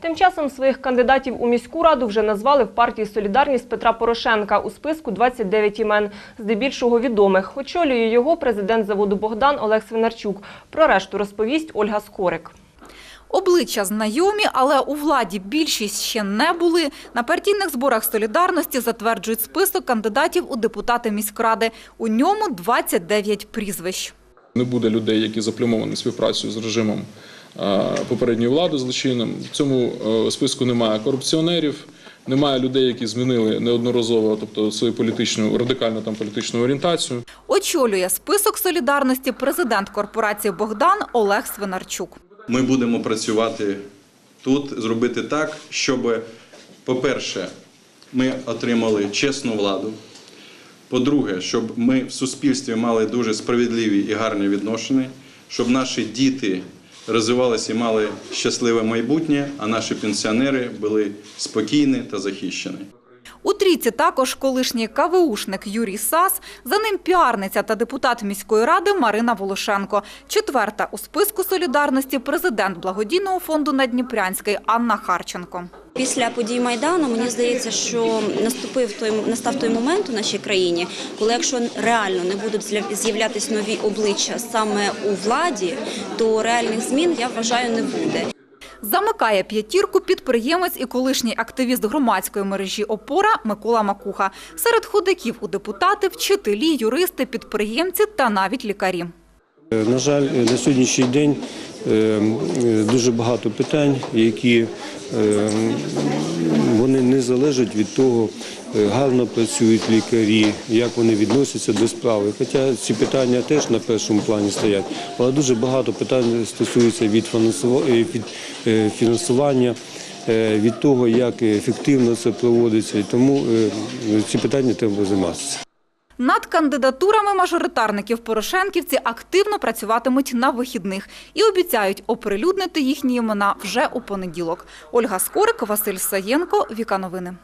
Тим часом своїх кандидатів у міську раду вже назвали в партії «Солідарність» Петра Порошенка. У списку 29 імен, здебільшого відомих. Очолює його президент заводу «Богдан» Олег Свинарчук. Про решту розповість Ольга Скорик. Обличчя знайомі, але у владі більшість ще не були. На партійних зборах «Солідарності» затверджують список кандидатів у депутати міськради. У ньому 29 прізвищ. Не буде людей, які заплямовані співпрацею з режимом попередньої влади злочинним. В цьому е, списку немає корупціонерів, немає людей, які змінили неодноразово, тобто свою політичну радикальну там політичну орієнтацію. Очолює список «Солідарності» президент корпорації «Богдан» Олег Свинарчук. Ми будемо працювати тут, зробити так, щоб, по-перше, ми отримали чесну владу. По-друге, щоб ми в суспільстві мали дуже справедливі і гарні відношення, щоб наші діти розвивалися і мали щасливе майбутнє, а наші пенсіонери були спокійні та захищені. У трійці також колишній КВУшник Юрій Сас, за ним піарниця та депутат міської ради Марина Волошенко. Четверта у списку солідарності президент благодійного фонду Надніпрянський Анна Харченко. Після подій майдану мені здається, що наступив той настав той момент у нашій країні, коли якщо реально не будуть з'яв- з'являтись нові обличчя саме у владі, то реальних змін я вважаю не буде. Замикає п'ятірку підприємець і колишній активіст громадської мережі «Опора» Микола Макуха. Серед ходаків у депутати, вчителі, юристи, підприємці та навіть лікарі. На жаль, на сьогоднішній день е, е, дуже багато питань, які е, вони не залежать від того, гарно працюють лікарі, як вони відносяться до справи. Хоча ці питання теж на першому плані стоять, але дуже багато питань стосується від фінансува- від, фінансування. Від того, як ефективно це проводиться, і тому ці питання треба займатися. Над кандидатурами мажоритарників Порошенківці активно працюватимуть на вихідних і обіцяють оприлюднити їхні імена вже у понеділок. Ольга Скорик, Василь Саєнко, Віка Новини.